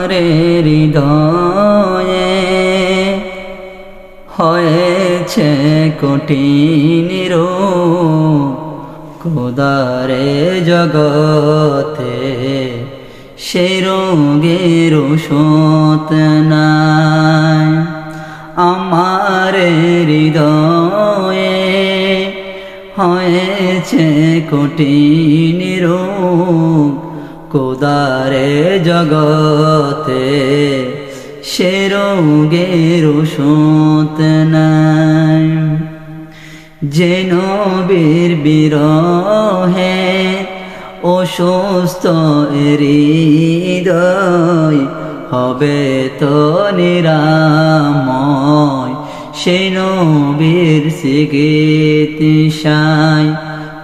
আমার হৃদয়ে হয়েছে কঠিন কোদারে জগতে সে রোগের ওষুধ নাই। আমার হৃদয়ে হয়েছে কঠিন রূপ। কোদারে জগতে সে রোগের ওষুধ নাই। বীর বিরহে অসুস্থ হৃদয় হবে তো নিরাময়। সে নবীর চিকিৎসায়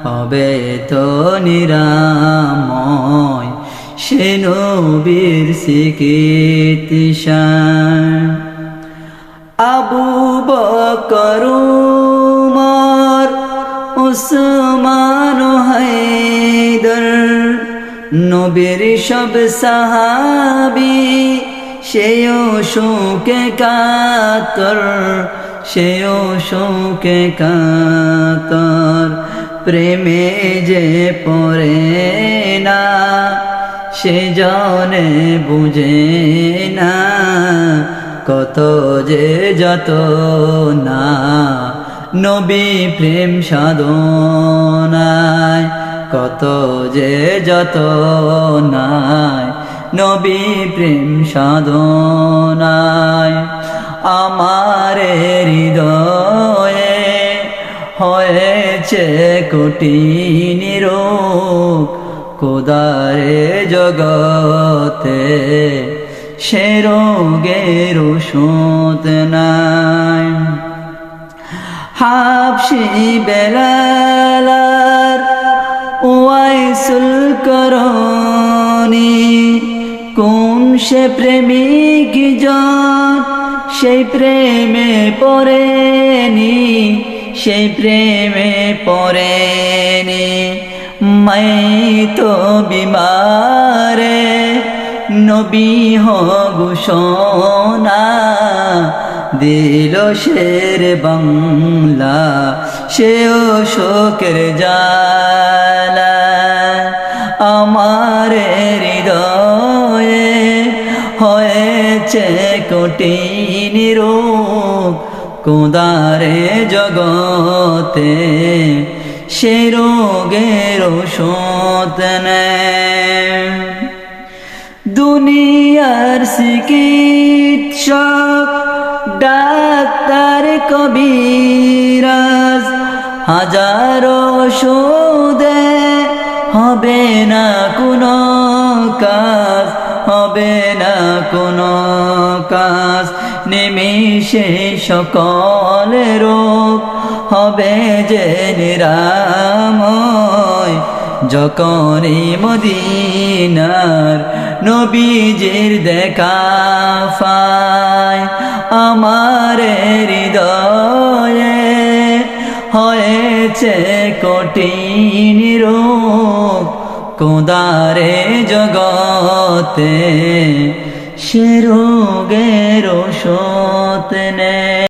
হবে তো নিরাময়। সে নবীর চিকিৎসায় আবু বকর, উমর, উসমান হায়দর নবীর সব সাহাবি সেও শোকে কাতর, সেও শোকে কাতর। প্রেমে যে না সে জনে, বুঝে না কত যে যত না নবী প্রেম সাধনায় কত যে যত নাই নবী প্রেম সাধনায় আমার হৃদয়ে হয়েছে কঠিন রোগ কোদারে জগতে সে রোগের ওষুধ নাই। হাফসি বেলালার ওয়াইসুল করনি কোন সে প্রেমিক জন, সেই প্রেমে পড়েনি, সেই প্রেমে পড়েনি। মাই তো বিমারে, নবী ঘোষণা দিল শের বাংলা, সেও শোকের জালা আমার হৃদয়ে হয়েছে কঠিন রূপ কোদারে জগতে সে রোগের ওষুধ নেয়। দুনিয়ার চিকিৎসক, ডাক্তার, কবিরাজ, হাজারো ওষুধে হবে না কোনো কাজ, হবে না কোনো কাজ। নিমিষে সকল রোগ হবে যে নিরাময়। যখনই মদিনার নবীজির দেখা পায় আমার হৃদয়ে হয়েছে কঠিন রোগ। কোদারে জগতে সে রোগের ওষুধ নে